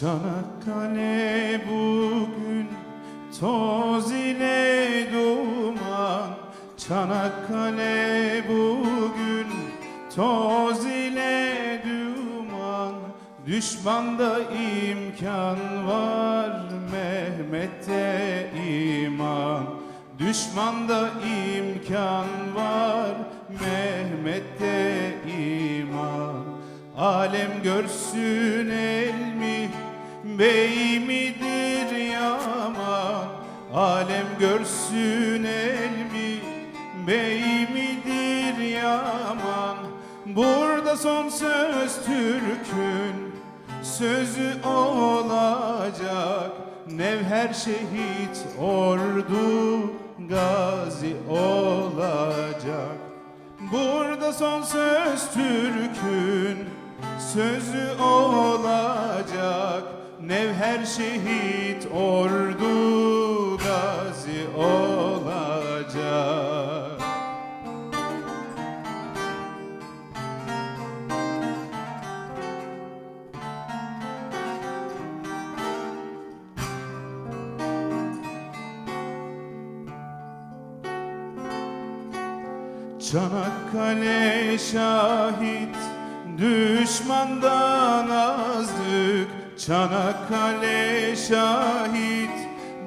Çanakkale bugün toz ile duman. Çanakkale bugün toz ile duman. Düşmanda imkan var Mehmet'te iman. Düşmanda imkan var Mehmet'te iman. Alem görsün el mi bey midir yaman Alem görsün el mi bey midir yaman Burada son söz Türk'ün sözü olacak. Nevher şehit ordu gazi olacak. Burada son söz Türk'ün sözü olacak şehit ordu gazi olacak. Çanakkale şahit düşmandan azdık Çanakkale şahit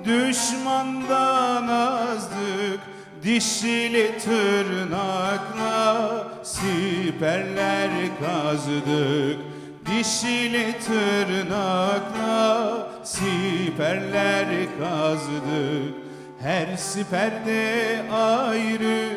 düşmandan azdık. Dişili tırnakla siperler kazdık. Dişili tırnakla siperler kazdık. Her siperde ayrı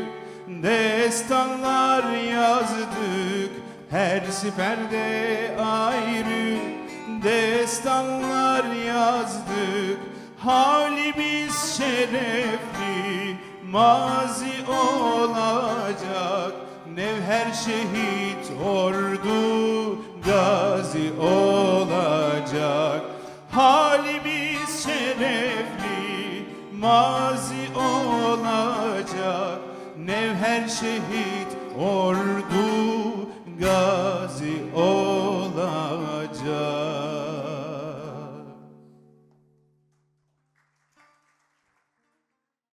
destanlar yazdık. Her siperde ayrı destanlar yazdık. Halimiz şerefli mazi olacak. Nevher şehit ordu gazi olacak. Halimiz şerefli mazi olacak. Nevher şehit ordu